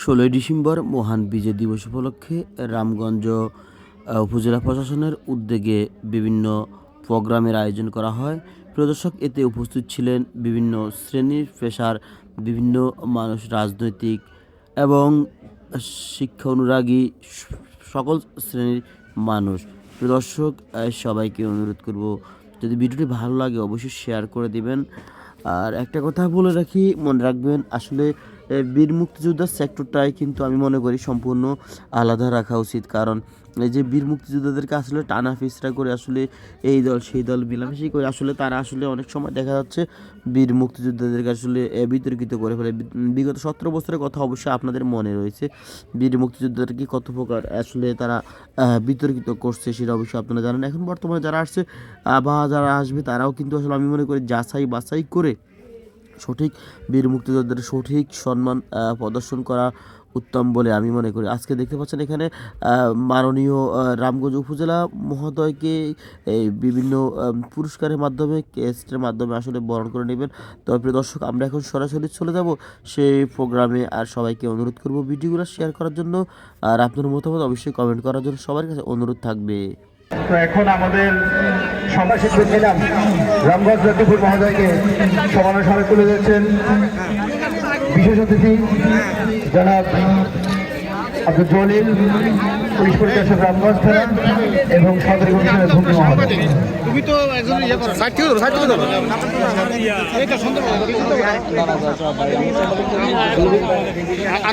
ষোলোই ডিসেম্বর মহান বিজয় দিবস উপলক্ষে রামগঞ্জ উপজেলা প্রশাসনের উদ্যোগে বিভিন্ন প্রোগ্রামের আয়োজন করা হয়। প্রদর্শক এতে উপস্থিত ছিলেন বিভিন্ন শ্রেণির পেশার বিভিন্ন মানুষ, রাজনৈতিক এবং শিক্ষা অনুরাগী সকল শ্রেণির মানুষ। প্রদর্শক সবাইকে অনুরোধ করব, যদি ভিডিওটি ভালো লাগে অবশ্যই শেয়ার করে দিবেন। আর একটা কথা বলে রাখি, মনে রাখবেন, আসলে বীর মুক্তিযোদ্ধার সেক্টরটাই কিন্তু আমি মনে করি সম্পূর্ণ আলাদা রাখা উচিত। কারণ এই যে বীর মুক্তিযোদ্ধাদেরকে আসলে টানা ফিসরা করে আসলে এই দল, সেই দল মিলামিশি করে আসলে তারা আসলে অনেক সময় দেখা যাচ্ছে বীর মুক্তিযোদ্ধাদেরকে আসলে বিতর্কিত করে ফেলে। বিগত সতেরো বছরের কথা অবশ্যই আপনাদের মনে রয়েছে। বীর মুক্তিযোদ্ধাদের মুক্তিযোদ্ধাদেরকে কত প্রকার আসলে তারা বিতর্কিত করছে সেটা অবশ্যই আপনারা জানেন। এখন বর্তমানে যারা আসছে বা যারা আসবে তারাও কিন্তু আসলে আমি মনে করি যাচাই বাছাই করে সঠিক বীর মুক্তিযোদ্ধাদের সঠিক সম্মান প্রদর্শন করা উত্তম বলে আমি মনে করি। আজকে দেখতে পাচ্ছেন এখানে মাননীয় রামগঞ্জ উপজেলা মহোদয়কে এই বিভিন্ন পুরস্কারের মাধ্যমে কেস্টের মাধ্যমে আসলে বরণ করে নেবেন। তবে প্রিয় দর্শক, আমরা এখন সরাসরি চলে যাব। সেই প্রোগ্রামে আর সবাইকে অনুরোধ করব ভিডিওগুলো শেয়ার করার জন্য। আর আপনার মতামত অবশ্যই কমেন্ট করার জন্য সবার কাছে অনুরোধ থাকবে। তো এখন আমাদের সমাজসেবী ছিলাম রামগঞ্জ লক্ষ্মীপুর মহোদয়কে সমানের সামনে তুলে দিয়েছেন বিশেষ অতিথি, জনাব আব্দুল জলিল পুলিশ পরিদর্শক রামগঞ্জ থানা এবং সদর কমিশনের ভূমি তুমি তো একজন ইয়ে করো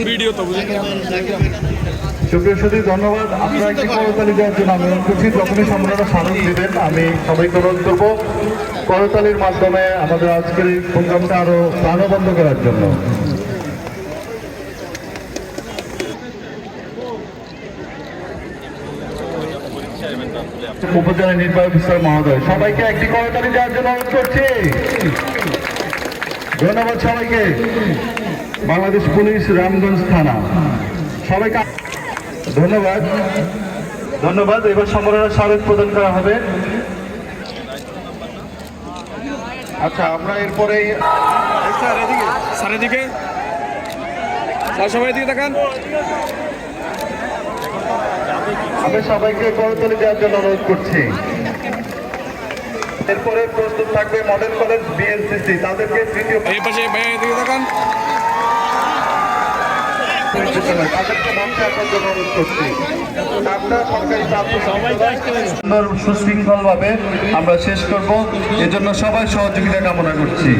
ভিডিও তো সুপ্রিয় ধন্যবাদ। আপনারা একটি করতালি দেওয়ার জন্য আমি অনুরোধ করছি। যখনই সম্রাট স্মারক দিবেন আমি সবাইকে অনুরোধ করব করতালির মাধ্যমে আমাদের আজকের প্রোগ্রামটা আরও প্রাণবন্ধ করার জন্য। উপজেলা নির্বাহী অফিসার মহোদয়, সবাইকে একটি করতালি দেওয়ার জন্য অনুরোধ করছি। ধন্যবাদ সবাইকে। বাংলাদেশ পুলিশ রামগঞ্জ থানা। সবাইকে ধন্যবাদ। ধন্যবাদ। এবার সম্মাননা স্মারক প্রদান করা হবে। আচ্ছা আমরা এরপরে স্যার, এদিকে। স্যার, এদিকে। সবাই এদিকে দেখান আমি সবাইকে করতালি দেওয়ার জন্য অনুরোধ করছি। এরপরে প্রস্তুত থাকবে মডেল কলেজ বিএলসিসি তাদেরকে তৃতীয় এই পাশে ভাই প্রাপ্ত সুন্দর সুশৃঙ্খল ভাবে আমরা শেষ করব। এজন্য সবাই সহযোগিতা কামনা করছি।